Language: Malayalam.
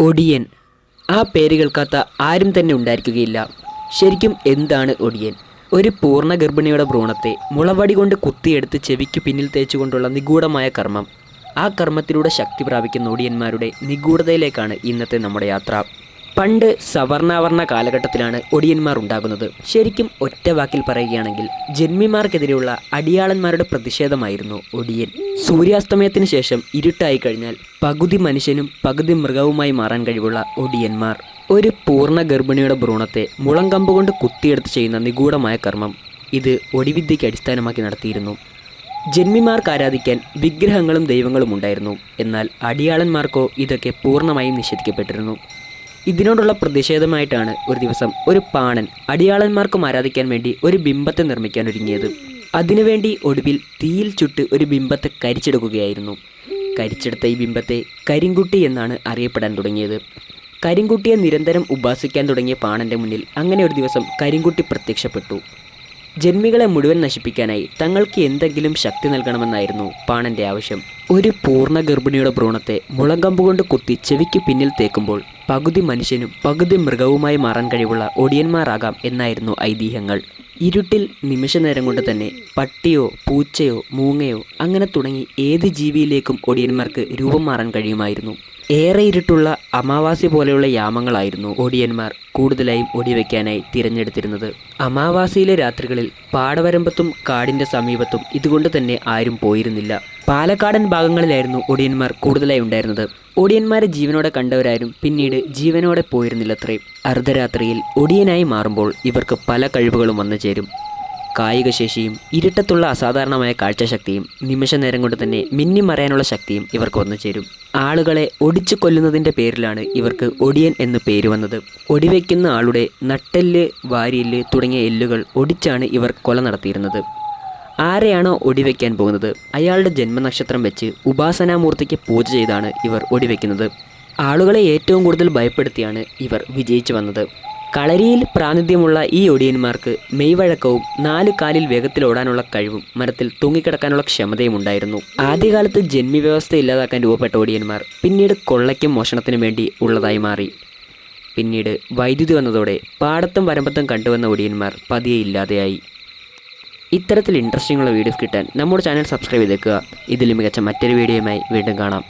ഒടിയൻ. ആ പേര് കേൾക്കാത്ത ആരും തന്നെ ഉണ്ടായിരിക്കുകയില്ല. ശരിക്കും എന്താണ് ഒടിയൻ? ഒരു പൂർണ ഗർഭിണിയുടെ ഭ്രൂണത്തെ മുളവടി കൊണ്ട് കുത്തിയെടുത്ത് ചെവിക്ക് പിന്നിൽ തേച്ചുകൊണ്ടുള്ള നിഗൂഢമായ കർമ്മം. ആ കർമ്മത്തിലൂടെ ശക്തി പ്രാപിക്കുന്ന ഒടിയന്മാരുടെ നിഗൂഢതയിലേക്കാണ് ഇന്നത്തെ നമ്മുടെ യാത്ര. പണ്ട് സവർണാവർണ കാലഘട്ടത്തിലാണ് ഒടിയന്മാർ ഉണ്ടാകുന്നത്. ശരിക്കും ഒറ്റ വാക്കിൽ പറയുകയാണെങ്കിൽ ജന്മിമാർക്കെതിരെയുള്ള അടിയാളന്മാരുടെ പ്രതിഷേധമായിരുന്നു ഒടിയൻ. സൂര്യാസ്തമയത്തിന് ശേഷം ഇരുട്ടായി കഴിഞ്ഞാൽ പകുതി മനുഷ്യനും പകുതി മൃഗവുമായി മാറാൻ കഴിവുള്ള ഒടിയന്മാർ. ഒരു പൂർണ ഗർഭിണിയുടെ ഭ്രൂണത്തെ മുളങ്കമ്പ് കൊണ്ട് കുത്തിയെടുത്ത് ചെയ്യുന്ന നിഗൂഢമായ കർമ്മം ഇത് ഒടിവിദ്യയ്ക്ക് അടിസ്ഥാനമാക്കി നടത്തിയിരുന്നു. ജന്മിമാർക്ക് ആരാധിക്കാൻ വിഗ്രഹങ്ങളും ദൈവങ്ങളും ഉണ്ടായിരുന്നു. എന്നാൽ അടിയാളന്മാർക്കോ ഇതൊക്കെ പൂർണമായും നിഷേധിക്കപ്പെട്ടിരുന്നു. ഇതിനോടുള്ള പ്രതിഷേധമായിട്ടാണ് ഒരു ദിവസം ഒരു പാണൻ അടിയാളന്മാർക്കും ആരാധിക്കാൻ വേണ്ടി ഒരു ബിംബത്തെ നിർമ്മിക്കാൻ ഒരുങ്ങിയത്. അതിനുവേണ്ടി ഒടുവിൽ തീയിൽ ചുട്ട് ഒരു ബിംബത്തെ കരിച്ചെടുക്കുകയായിരുന്നു. കരിച്ചെടുത്ത ഈ ബിംബത്തെ കരിങ്കുട്ടി എന്നാണ് അറിയപ്പെടാൻ തുടങ്ങിയത്. കരിങ്കുട്ടിയെ നിരന്തരം ഉപാസിക്കാൻ തുടങ്ങിയ പാണന്റെ മുന്നിൽ അങ്ങനെ ഒരു ദിവസം കരിങ്കുട്ടി പ്രത്യക്ഷപ്പെട്ടു. ജന്മികളെ മുഴുവൻ നശിപ്പിക്കാനായി തങ്ങൾക്ക് എന്തെങ്കിലും ശക്തി നൽകണമെന്നായിരുന്നു പാണന്റെ ആവശ്യം. ഒരു പൂർണ ഗർഭിണിയുടെ ഭ്രൂണത്തെ മുളങ്കമ്പ് കൊണ്ട് കുത്തി ചെവിക്ക് പിന്നിൽ തേക്കുമ്പോൾ പകുതി മനുഷ്യനും പകുതി മൃഗവുമായി മാറാൻ കഴിവുള്ള ഒടിയന്മാരാകാം എന്നായിരുന്നു ഐതിഹ്യങ്ങൾ. ഇരുട്ടിൽ നിമിഷനേരം കൊണ്ട് തന്നെ പട്ടിയോ പൂച്ചയോ മൂങ്ങയോ അങ്ങനെ തുടങ്ങി ഏത് ജീവിയിലേക്കും ഒടിയന്മാർക്ക് രൂപം മാറാൻ കഴിയുമായിരുന്നു. ഏറെ ഇരുട്ടുള്ള അമാവാസി പോലെയുള്ള യാമങ്ങളായിരുന്നു ഒടിയന്മാർ കൂടുതലായും ഒടിവെക്കാനായി തിരഞ്ഞെടുത്തിരുന്നത്. അമാവാസിയിലെ രാത്രികളിൽ പാടവരമ്പത്തും കാടിന്റെ സമീപത്തും ഇതുകൊണ്ട് തന്നെ ആരും പോയിരുന്നില്ല. പാലക്കാടൻ ഭാഗങ്ങളിലായിരുന്നു ഒടിയന്മാർ കൂടുതലായി ഉണ്ടായിരുന്നത്. ഒടിയന്മാരെ ജീവനോടെ കണ്ടവരാരും പിന്നീട് ജീവനോടെ പോയിരുന്നില്ലത്രേ. അർദ്ധരാത്രിയിൽ ഒടിയനായി മാറുമ്പോൾ ഇവർക്ക് പല കഴിവുകളും വന്നു കായികശേഷിയും ഇരുട്ടത്തുള്ള അസാധാരണമായ കാഴ്ചശക്തിയും നിമിഷ നേരം കൊണ്ട് തന്നെ മിന്നിമറയാനുള്ള ശക്തിയും ഇവർക്ക് വന്നു ചേരും. ആളുകളെ ഒടിച്ചു കൊല്ലുന്നതിന്റെ പേരിലാണ് ഇവർക്ക് ഒടിയൻ എന്ന് പേര് വന്നത്. ഒടിവെക്കുന്ന ആളുടെ നട്ടെല്ല് വാരിയെല്ല് തുടങ്ങിയ എല്ലുകൾ ഒടിച്ചാണ് ഇവർ കൊല നടത്തിയിരുന്നത്. ആരെയാണോ ഒടിവെക്കാൻ പോകുന്നത്? അയാളുടെ ജന്മനക്ഷത്രം വെച്ച് ഉപാസനാമൂർത്തിക്ക് പൂജ ചെയ്താണ് ഇവർ ഒടിവെക്കുന്നത്. ആളുകളെ ഏറ്റവും കൂടുതൽ ഭയപ്പെടുത്തിയാണ് ഇവർ വിജയിച്ചു വന്നത്. കളരിയിൽ പ്രാതിനിധ്യമുള്ള ഈ ഒടിയന്മാർക്ക് മെയ്വഴക്കവും നാല് കാലിൽ വേഗത്തിൽ ഓടാനുള്ള കഴിവും മരത്തിൽ തൂങ്ങിക്കിടക്കാനുള്ള ക്ഷമതയും ഉണ്ടായിരുന്നു. ആദ്യകാലത്ത് ജന്മി വ്യവസ്ഥ ഇല്ലാതാക്കാൻ രൂപപ്പെട്ട ഓടിയന്മാർ പിന്നീട് കൊള്ളയ്ക്കും മോഷണത്തിനും വേണ്ടി ഉള്ളതായി മാറി. പിന്നീട് വൈദ്യുതി വന്നതോടെ പാടത്തും വരമ്പത്തും കണ്ടുവന്ന ഒടിയന്മാർ പതിയെ ഇല്ലാതെയായി. ഇത്തരത്തിൽ ഇൻട്രസ്റ്റിംഗ് ഉള്ള വീഡിയോസ് കിട്ടാൻ നമ്മുടെ ചാനൽ സബ്സ്ക്രൈബ് ചെയ്തേക്കുക. ഇതിൽ മികച്ച മറ്റൊരു വീഡിയോയുമായി വീണ്ടും കാണാം.